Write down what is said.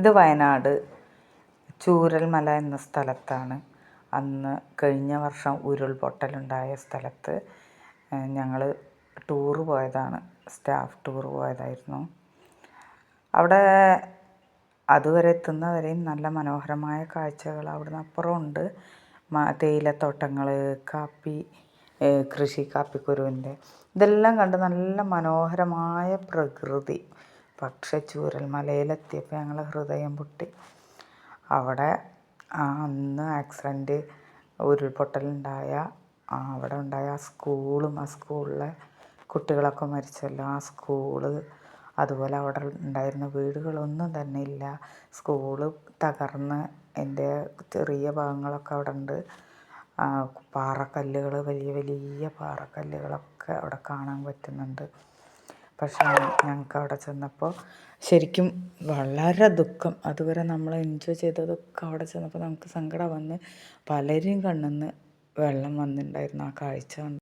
ഇത് വയനാട് ചൂരൽമല എന്ന സ്ഥലത്താണ്. അന്ന് കഴിഞ്ഞ വർഷം ഉരുൾപൊട്ടലുണ്ടായ സ്ഥലത്ത് ഞങ്ങൾ ടൂറ് പോയതാണ്. സ്റ്റാഫ് ടൂറ് പോയതായിരുന്നു. അവിടെ അതുവരെ എത്തുന്നവരെയും നല്ല മനോഹരമായ കാഴ്ചകൾ അവിടുന്ന് അപ്പുറമുണ്ട് തേയിലത്തോട്ടങ്ങൾ കാപ്പി കൃഷി കാപ്പിക്കുരുവിന്റെ. ഇതെല്ലാം കണ്ട് നല്ല മനോഹരമായ പ്രകൃതി. പക്ഷെ ചൂരൽമലയിലെത്തിയപ്പോൾ ഞങ്ങൾ ഹൃദയം പൊട്ടി. അവിടെ അന്ന് ആക്സിഡന്റ് ഉരുൾപൊട്ടലുണ്ടായ അവിടെ ഉണ്ടായ ആ സ്കൂളും ആ സ്കൂളിലെ കുട്ടികളൊക്കെ മരിച്ചല്ലോ. ആ സ്കൂൾ അതുപോലെ അവിടെ ഉണ്ടായിരുന്ന വീടുകളൊന്നും തന്നെ ഇല്ല. സ്കൂൾ തകർന്ന് എന്റെ ചെറിയ ഭാഗങ്ങളൊക്കെ അവിടെ ഉണ്ട്. പാറക്കല്ലുകൾ വലിയ വലിയ പാറക്കല്ലുകളൊക്കെ അവിടെ കാണാൻ പറ്റുന്നുണ്ട്. പക്ഷേ ഞങ്ങൾക്ക് അവിടെ ചെന്നപ്പോൾ ശരിക്കും വളരെ ദുഃഖം. അതുവരെ നമ്മൾ എൻജോയ് ചെയ്തതൊക്കെ അവിടെ ചെന്നപ്പോൾ നമുക്ക് സങ്കടം വന്ന് പലരെയും കണ്ണിൽ വെള്ളം വന്നിട്ടുണ്ടായിരുന്നു ആ കാഴ്ച